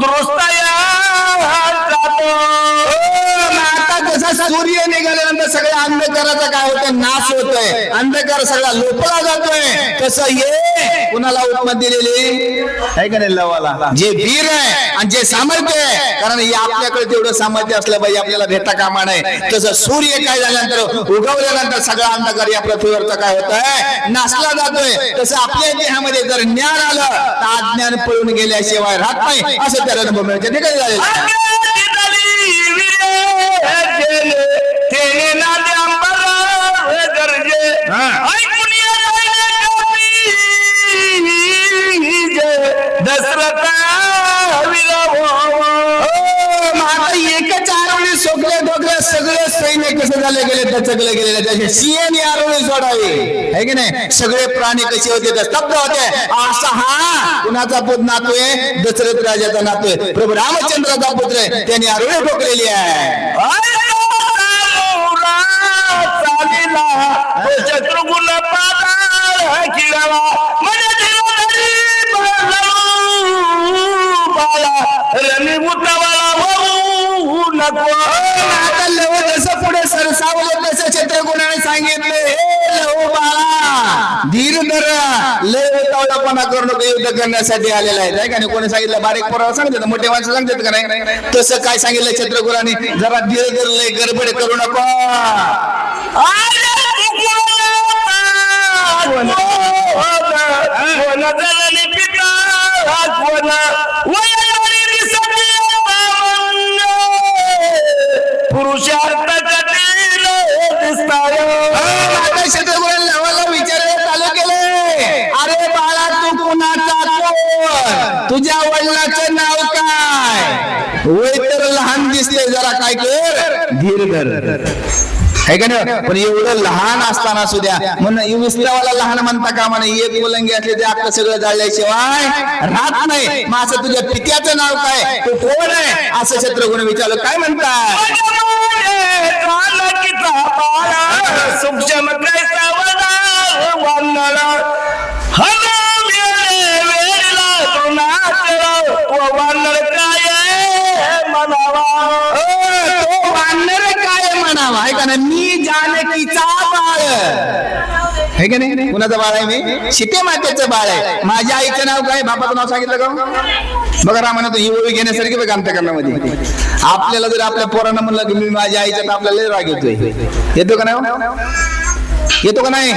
दुरुस्त या जातो आता कसा सूर्य निघाल्यानंतर सगळ्या अंधकाराचा काय होतं नाश होतोय. अंधकार सगळा लोपला जातोय. तसं हे कुणाला उपमत दिलेली? आहे का नाही लवाला? जे वीर आहे आणि जे सामर्थ्य आहे. कारण हे आपल्याकडे तेवढं सामर्थ्य असलं पाहिजे आपल्याला भेटा कामा नाही तसं सूर्य काय झाल्यानंतर उगवल्यानंतर सगळा अंधकार या पृथ्वीवरचा काय होत आहे नाशला जातोय. तसं आपल्या देहामध्ये जर ज्ञान आलं तर अज्ञान पळून गेल्याशिवाय राहत नाही. असं त्या रणभूमीच्या ठिकाणी झालेलं आहे. हा. दशरथ हो, डोकले सगळे सैन्य कसे झाले गेले दचकले गेले त्याचे सिंहने आरोळी सोडावी है की नाही सगळे प्राणी कसे होते स्तब्ध होते असा हा कुणाचा पुत नातोय दशरथ राजाचा नातोय प्रभू रामचंद्राचा पुत्र आहे त्याने आरोळी ठोकलेली आहे शत्रुघ्न पादा किळावा म्हणजे उतावाला होऊ नको आता लव जसं पुढे सरसावले तसं चित्रगुणाने सांगितले हे लव बाळा धीर धर लय उतावळापणा करू नको. युद्ध करण्यासाठी आलेला आहे नाही का नाही? कोणी सांगितलं बारीक पोराला सांगतात मोठे माणसं सांगतात का नाही तसं काय सांगितलं चित्रगुणाने जरा धीर धर लय गडबड करू नको. वय तर लहान दिसते जरा काय कर. धीर कर है का नाही? पण एवढं लहान असताना सुद्धा म्हणून विस्तावाला लहान म्हणता का म्हणे? एक मुलंगी असले ते आता सगळं जाळल्याशिवाय राहत नाही. मग असं तुझ्या पित्याचं नाव काय? तू कोण आहे? असं शत्रुघ्न विचारलं काय म्हणतात सूक्ष्म कैसा वदा वानरा हलो मेरे वेळेला तो नाचला व वानर काय म्हणावा तो वानर काय ऐका ना मी जानकीचा बाळ. आहे का नाही? कुणाचं बाळ आहे मी? सीते मातेचं बाळ आहे. माझ्या आईचं नाव काय? बापाचं नाव सांगितलं का? बघा रामानं ही ओळी घेण्यासारखी बघा अंतकरणामध्ये. आपल्याला जर आपल्या पोरांना म्हणलं की मी माझ्या आईच्या आपल्याला लय राग येतोय. येतो का नाही हो? येतो का नाही?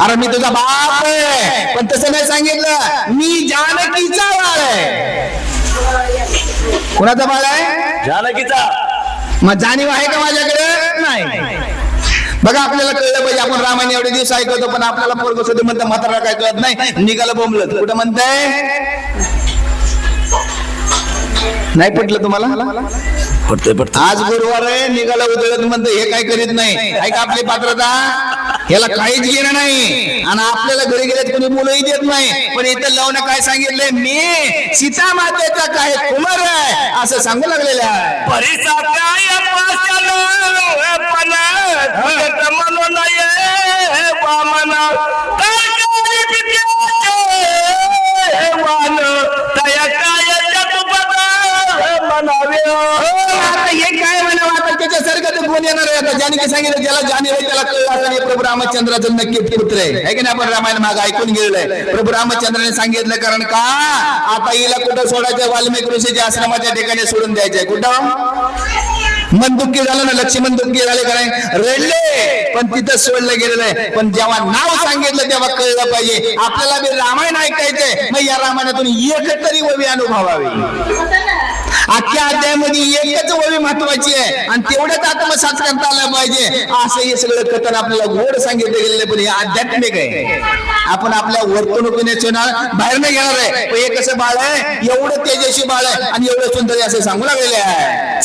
अरे मी तुझा बाप आहे. पण तसं नाही सांगितलं. मी जानकीचा बाळ आहे. कुणाचा बाळ आहे? जानकीचा. मग जाणीव आहे का माझ्याकडे? नाही. बघा आपल्याला कळलं पाहिजे आपण रामायण एवढे दिवस ऐकतो पण आपल्याला पोरग सुद्धा म्हणतं म्हातारा काय कळत नाही. निघालं बोंबलत. कुठं म्हणताय? नाही पटलं तुम्हाला? पडतंय पडतंय आज गुरुवार आहे निघालं उधळत म्हणतं हे काय करीत नाही. ऐका आपली पात्रता? याला काहीच घेणं नाही. आणि आपल्याला घरी गेल्यात कोणी मुलंही देत नाही. पण इथं लावणं काय सांगितलंय? मी सीता मातेचा काय कुमार आहे? असं सांगू लागलेलं आहे परिसा काय पाशन पण तुझं म्हणून ये वामन तरकारी पित्याचे वान तया काय जगपद म्हणावे आता हे काय म्हणावं आता त्याच्यासारखं तर कोण येणार सांगितलं? ज्याला जाणीव आहे त्याला कळलं असं प्रभू रामचंद्राचं नक्की पुत्र आहे. है की नाही आपण रामायण माग ऐकून गेलेलं प्रभू रामचंद्राने सांगितलं कारण का? आता हिला कुठं सोडायचं? वाल्मिक ऋषीच्या आश्रमाच्या ठिकाणी सोडून द्यायचंय कुठं? मन दुःखी झालं ना लक्ष्मण दुःखी झाले कारण रडले. पण तिथं सोडलं गेलेलं आहे. पण जेव्हा नाव सांगितलं तेव्हा कळलं पाहिजे. आपल्याला बी रामायण ऐकायचंय. मग या रामायणातून एक तरी ववी अनुभवावी. अख्ख्या अध्यायामध्ये एकच ओळी महत्वाची आहे. आणि तेवढ्याच आत्मसात करता आला पाहिजे. असं हे सगळं कथन आपल्याला गोड सांगितलं गेलेलं पण हे आध्यात्मिक आहे. आपण आपल्या वर्तणुकीने सोना बाहेर नाही घेणार आहे. पण हे कसं बाळ आहे? एवढं तेजस्वी बाळ आहे आणि एवढं सुंदर असं सांगू लागलेलं आहे.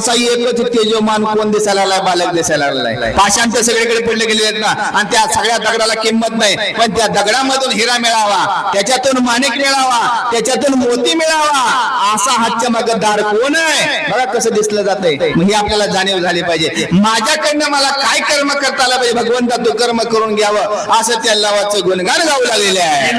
असाही एकच तेजमान कोण दिसायला लागलाय? बालक दिसायला लागलाय. पाषाण सगळीकडे पडले गेले आहेत ना. आणि त्या सगळ्या दगडाला किंमत नाही. पण त्या दगडामधून हिरा मिळावा. त्याच्यातून माणिक मिळावा. त्याच्यातून मोती मिळावा. असा हातच्या मागे दार कोण आहे? बघा कसं दिसलं जातंय. मग ही आपल्याला जाणीव झाली पाहिजे. माझ्याकडनं मला काय कर्म करता आलं पाहिजे? भगवंता तू कर्म करून घ्यावं. असं त्या लावाचं गुणगान गाऊ लागलेले आहे.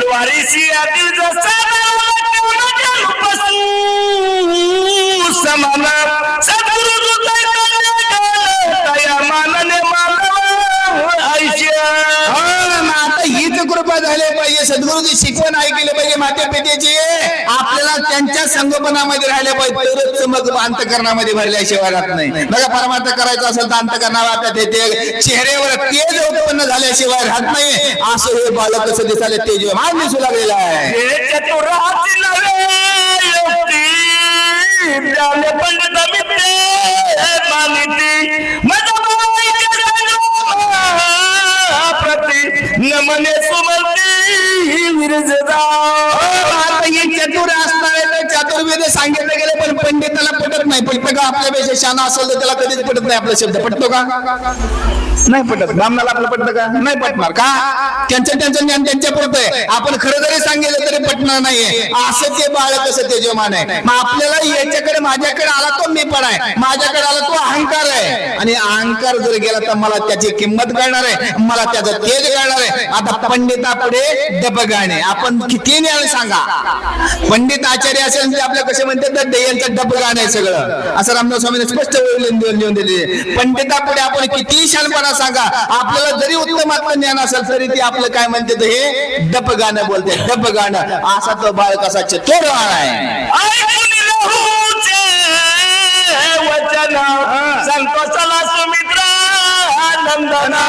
पाहिजे सद्गुरूची शिकवण ऐकली पाहिजे माते पितेची आपल्याला त्यांच्या संगोपनामध्ये राहिले पाहिजे. तरच मग अंतकरणामध्ये भरल्याशिवाय राहत नाही. बघा परमार्थ करायचा असेल तर अंतकरणाला आपल्या ते चेहऱ्यावर तेज उत्पन्न झाल्याशिवाय राहत नाही. असं हे बालक कसं दिसायला तेज मान दिसू लागलेला आहे. नमने सुमती विरजदा आता हे चतुर वेद सांगितले गेले पण पंडिताला पटत नाही. पटतं का आपल्यापेक्षा शाना असेल तर त्याला कधीच पटत नाही आपला शब्द. पटतो का? नाही पटत. ब्राह्मणाला आपलं पटतं का? नाही पटणार. का? त्यांचं त्यांचं ज्ञान त्यांच्या पुरतं आहे. आपण खरं जरी सांगितलं तरी पटणार नाहीये. असं ते बाळ कसं तेजमान आहे. मग आपल्याला याच्याकडे माझ्याकडे आला तो मी पण आहे. माझ्याकडे आला तो अहंकार आहे. आणि अहंकार जर गेला तर मला त्याची किंमत कळणार आहे. मला त्याचं तेज कळणार आहे. आता पंडिता पुढे डब आपण किती ज्ञान सांगा. पंडित आचार्य असेल आपल्या कसे म्हणतात यांचं डब गाणं आहे सगळं. असं रामदास स्वामीने स्पष्ट लिहून दिले पंडिता पुढे आपण किती शानपणा सांगा. आपल्याला जरी उत्तमात्म ज्ञान असेल तरी ते आपलं काय म्हणते हे डब गाणं बोलते. डब गाणं. असा तो बाळक असा चतुर आहे. वचन. संतोषाला सुमित्रा नंदना.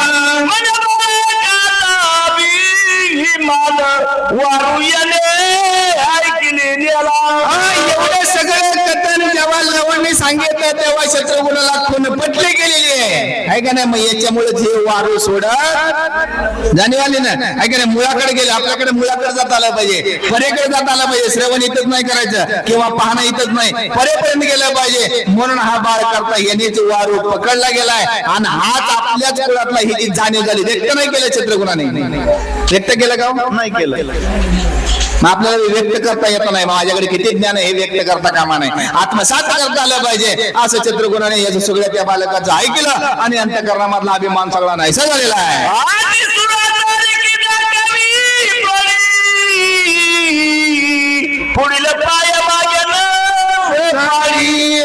तेव्हा शत्रुघ्नाला खून पटली गेलेली आहे? आहे का नाही? मग याच्यामुळे हे वारू सोडत जाणीवाली ना? आहे का नाही? मुळाकडे गेले आपल्याकडे मुळाकडे जात आलं पाहिजे. परेकडे जात आलं पाहिजे. श्रवण इथंच नाही करायचं किंवा पाहणं इथंच नाही. परेपर्यंत गेलं पाहिजे. म्हणून हा बाळ करता यांनीच वारू पकडला गेलाय. आणि हाच आपल्याच कुळातला ही जी जाणीव झाली व्यक्त नाही केलं चित्रगुणाने. व्यक्त केलं का हो? नाही केलं. मग आपल्याला व्यक्त करता येत नाही माझ्याकडे किती ज्ञान आहे हे व्यक्त करता कामा नाही आत्मसात करता आलं पाहिजे असं चित्रगुणाने याचं सगळ्या त्या बालकाचं ऐकलं आणि अंतकरणामधला अभिमान सगळा नाहीसा झालेला आहे पुढील पाय मागेल आणि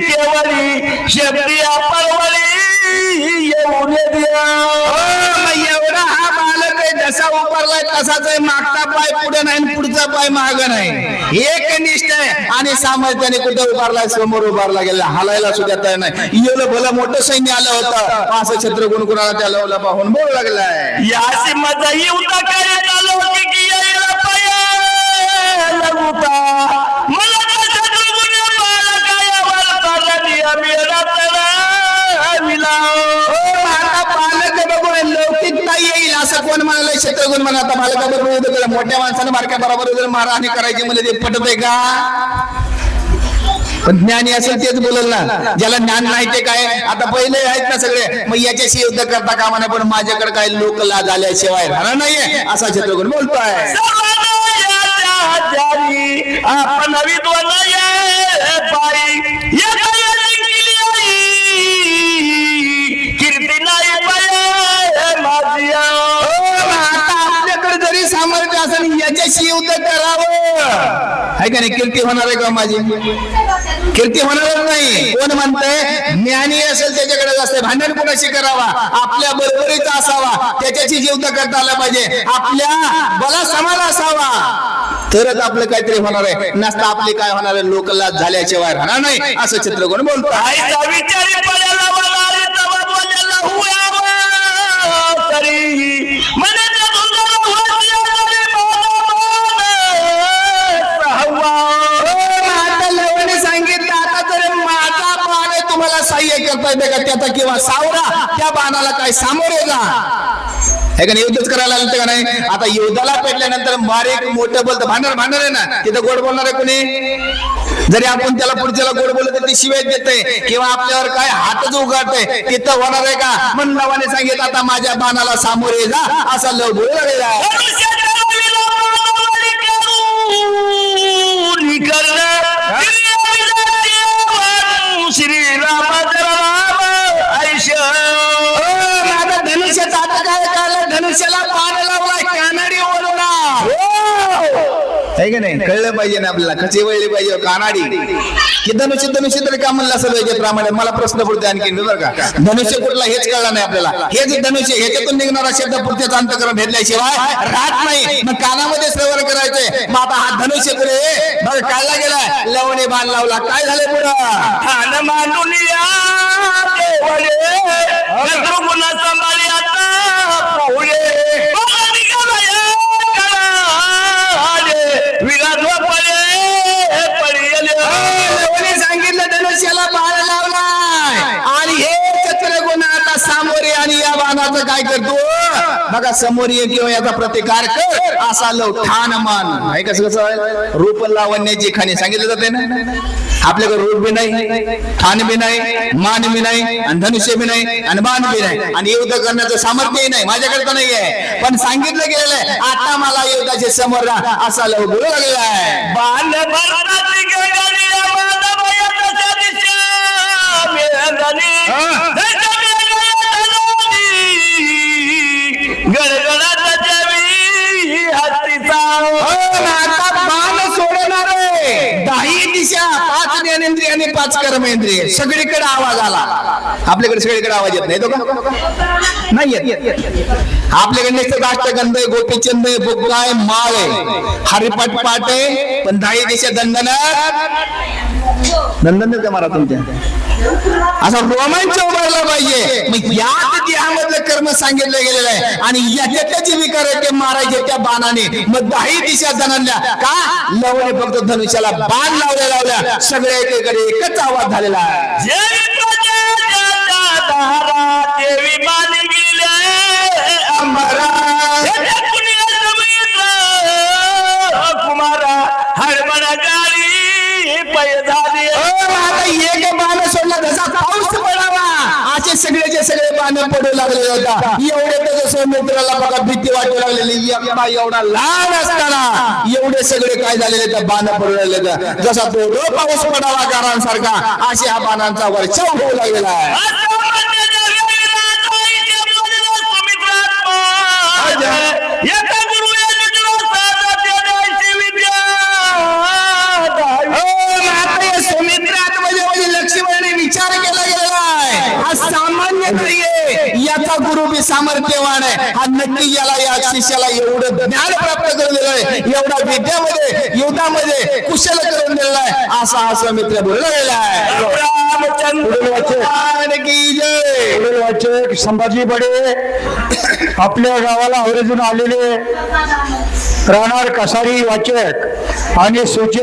केवळी शब्दी उभारलाय आहे मागता पाय पुढे नाही पुढचा पाय माग नाही. एक निष्ठ आहे आणि सामर्थ्याने कुठे उभारलाय समोर उभारला गेला हालायला सुद्धा तयार नाही. एवढं भलं मोठं सैन्य आलं होतं. असं छत्रगुण कुणाला त्या पाहून बोलू लागलाय. यासी मजा येऊता गुण असं क्षेत्रगुण म्हणा आता बालकाबरोबर युद्ध केलं. मोठ्या माणसानं बारक्या बरोबर जर मारहाणी करायची म्हणजे ते पटत आहे का? पण ज्ञानी असेल तेच बोलल ना. ज्याला ज्ञान नाही ते काय? आता पहिले आहेत ना सगळे. मग याच्याशी युद्ध करता कामा नाही पण माझ्याकडे काय लोक लाज आल्याशिवाय राहणार नाहीये. असा शत्रुघ्न बोलतोय. जारी आपण विषयी युद्ध करावं. आहे का नाही? कीर्ती होणार आहे का माझी? कीर्ती होणारच नाही. कोण म्हणतंय? ज्ञानी असेल त्याच्याकडे असते भांडण कोणाशी करावा? आपल्या बरोबरीचा असावा. त्याच्याशी जीवत करता आला पाहिजे. आपल्या बला समान असावा. तरच आपलं काहीतरी होणार आहे. नसता आपले काय होणार आहे? लोकला झाल्याशिवाय राहणार नाही. असं चित्रकोण बोलतो. आईचा विचारी तुम्हाला किंवा सावरा त्या बाणाला काय सामोरे जा. हे का युद्धच करायला आलं का नाही? आता युद्धाला पेटल्यानंतर मारे मोठं बोलतं भांडण भांडण आहे ना. तिथं गोड बोलणार आहे कोणी? जरी आपण त्याला पुढच्याला गोड बोलत तर ती शिवाय देते किंवा आपल्यावर काय हातच उघडते तिथं होणार आहे का? मन नवाने सांगितलं आता माझ्या बाणाला सामोरे जा. असा लव बोलू कळलं धनुष्याला पान लावलाय कानडी ओरडा आहे का नाही? कळलं पाहिजे ना आपल्याला. कशी वळली पाहिजे? कानाडी. की धनुष्य धनुष्य तरी का म्हणलं असेल याच्या प्रमाणे? मला प्रश्न पडतो आणखी बरं का? धनुष्य कुठला हेच कळलं नाही आपल्याला. हेच धनुष्य ह्याच्यातून निघणारा शब्द पुढच्याच अंतकरण भेटल्याशिवाय राहत नाही. मग कानामध्ये श्रवण करायचंय. मग आता हा धनुष्य पुढे बघ काढला गेला लवणे बाण लावला. काय झालं पुढं? ठाण मांडून या देवळे काय करतो? बघा समोर ये किंवा याचा प्रतिकार कर. असा लव ठाण मान. आहे कसं कसं आहे? रूप लावण्याची खाणी सांगितलं जाते ना? आपल्याकडे रूप बी नाही ठाण बी नाही मान बी नाही आणि धनुष्य बी नाही आणि बाण बी नाही. आणि युद्ध करण्याचं सामर्थ्यही नाही. माझ्याकडे तर नाहीये. पण सांगितलं गेलेलं आहे आता मला युद्धाचे समोर राहा. असा लव बोलू लागलेला आहे. बाण ज्ञानेंद्रिय आणि पाच कर्मेंद्रिय सगळीकडे आवाज आला. आपल्याकडे सगळीकडे आवाज येत नाही तो का नाही येत. आपल्याकडे नुसतं राष्ट्रगंध आहे गोपीचंद आहे बुग्गा आहे माळ आहे. हरिपट पाट आहे पण दाही दिशा दंदन दंदन का मारा तुमच्या असा रोमांच उभारला पाहिजे. मग यात देहामधलं कर्म सांगितलं गेलेलं आहे आणि याच्यातल्या जे विकार आहेत ते मारायचे त्या बाणाने. मग दाही दिशा जणांना का? लवणे फक्त धनुष्याला बाण लावल्या लावल्या. सगळ्या एकेकडे एकच आवाज झालेला आहे. असे सगळे पानं पडू लागले होता. एवढे तर जसं मित्राला बघा भीती वाटू लागलेली. एकटा एवढा लहान असताना एवढे सगळे काय झालेले त्या बाण पडू लागले जसा तो रो पाऊस पडावा गारांसारखा असे हा बाणांचा वर्षाव होऊ लागलेला आहे. बी सामर्थ्यवान आहे. हा नक्की याला या शिष्याला एवढं ज्ञान प्राप्त करून दिलं आहे एवढा विद्यामध्ये युद्धामध्ये कुशल करून दिलेला आहे असा हा सौमित्र बोलला गेला आहे. संभाजी बडे. आपल्या गावाला आवर्जून आलेले राहणार कसारी वाचक आणि सूचक